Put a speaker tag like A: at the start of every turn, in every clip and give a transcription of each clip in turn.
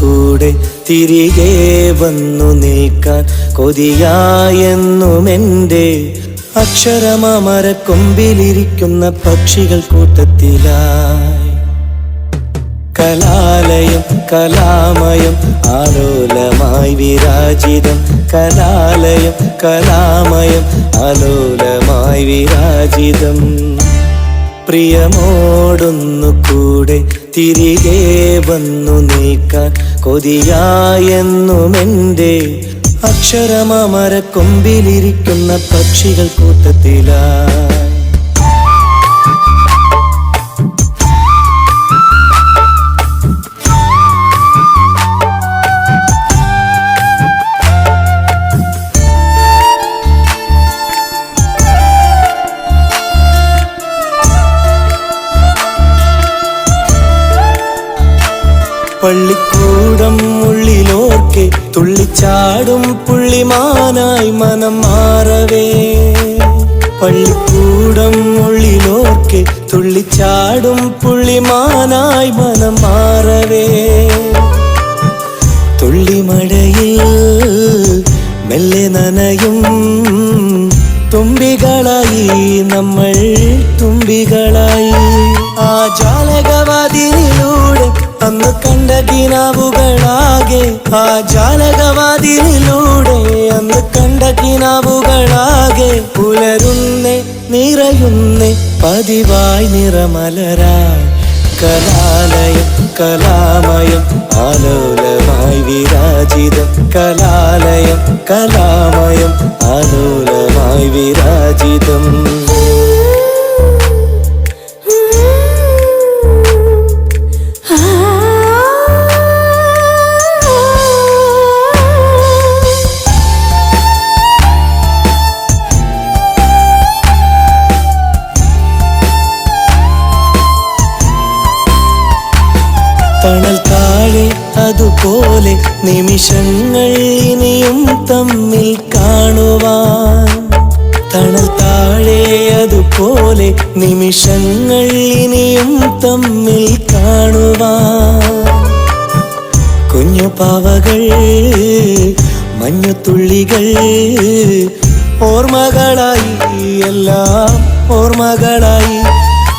A: കൂടെ തിരികെ വന്നു നിൽക്കാൻ കൊതിയായെന്നുമെന്റെ അക്ഷരമാമര കൊമ്പിലിരിക്കുന്ന പക്ഷികൾ കൂട്ടത്തിലായി. കലാലയം കലാമയം ആലോലമായി വിരാജിതം. കലാലയം കലാമയം ആലോലമായി വിരാജിതം. പ്രിയമോടൊന്നു കൂടെ തിരികെ വന്നു നീക്കാൻ കൊതിയായെന്നുമെന്റെ അക്ഷരമാമര കൊമ്പിലിരിക്കുന്ന പക്ഷികൾ കൂട്ടത്തിലായി പള്ളിക്കൂടം ഉള്ളിലോർക്കെ തുള്ളിച്ചാടും പുള്ളിമാനായി മനം മാറവേ. പള്ളിക്കൂടം ഉള്ളിലോർക്കെ തുള്ളിച്ചാടും പുള്ളിമാനായി മനം മാറവേ. തുള്ളിമഴയിൽ മെല്ലെ നനയും തുമ്പികളായി നമ്മൾ തുമ്പികളായി. കിനാവുകളാകെ ആ ജാലകവാതിലൂടെ അന്ന് കണ്ട കിനാവുകളാകെ പുലരുന്നേ നിറയുന്നേ പതിവായി നിറമലരായി. കലാലയം കലാമയം ആലോലമായി വിരാജിതം. കലാലയം കലാമയം ആലോലമായി വിരാജിതം തണൽ താഴെ അതുപോലെ നിമിഷങ്ങൾ ഇനിയും തമ്മിൽ കാണുവാൻ. തണൽ താഴെ അതുപോലെ നിമിഷങ്ങൾ ഇനിയും തമ്മിൽ കാണുവാൻ. കുഞ്ഞു പാവകൾ മഞ്ഞുത്തുള്ളികൾ ഓർമ്മകളായി എല്ലാം ഓർമ്മകളായി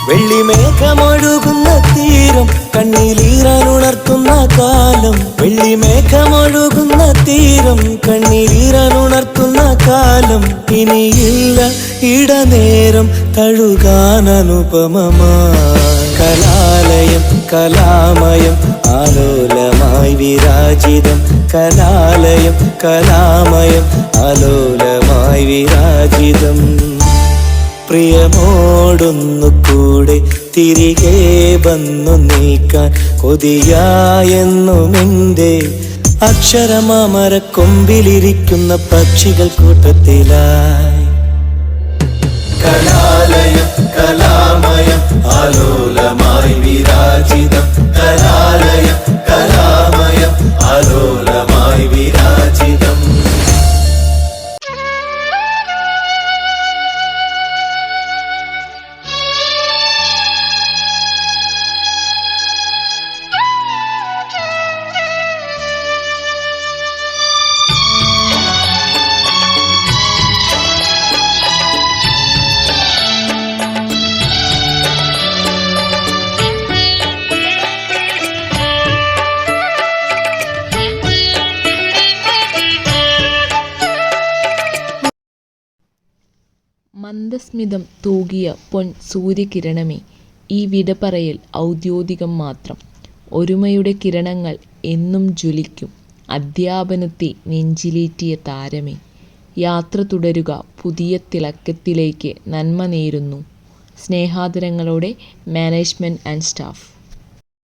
A: വെള്ളിമേഘമൊഴുകുന്ന തീരം കണ്ണീരീരാനുണർത്തുന്ന കാലം. വെള്ളിമേഘമൊഴുകുന്ന തീരം കണ്ണീരീരാനുണർത്തുന്ന കാലം. ഇനിയില്ല ഇടനേരം തഴുകാൻ അനുപമമായി. കലാലയം കലാമയം ആലോലമായി വിരാജിതം. കലാലയം കലാമയം ആലോലമായി വിരാജിതം. പ്രിയമോടൊന്നു കൂടെ തിരികെ വന്നു നീക്കാൻ കൊതിയായെന്നുമെന്റെ അക്ഷരമാമര കൊമ്പിലിരിക്കുന്ന പക്ഷികൾ കൂട്ടത്തിലായി. കലാലയം
B: മന്ദസ്മിതം തൂകിയ പൊൻ സൂര്യകിരണമേ ഈ വിടപറയൽ ഔദ്യോഗികം മാത്രം. ഒരുമയുടെ കിരണങ്ങൾ എന്നും ജ്വലിക്കും. അധ്യാപനത്തെ നെഞ്ചിലേറ്റിയ താരമേ യാത്ര തുടരുക പുതിയ തിളക്കത്തിലേക്ക് നന്മ നേരുന്നു. സ്നേഹാദരങ്ങളോടെ മാനേജ്മെന്റ് ആൻഡ് സ്റ്റാഫ്.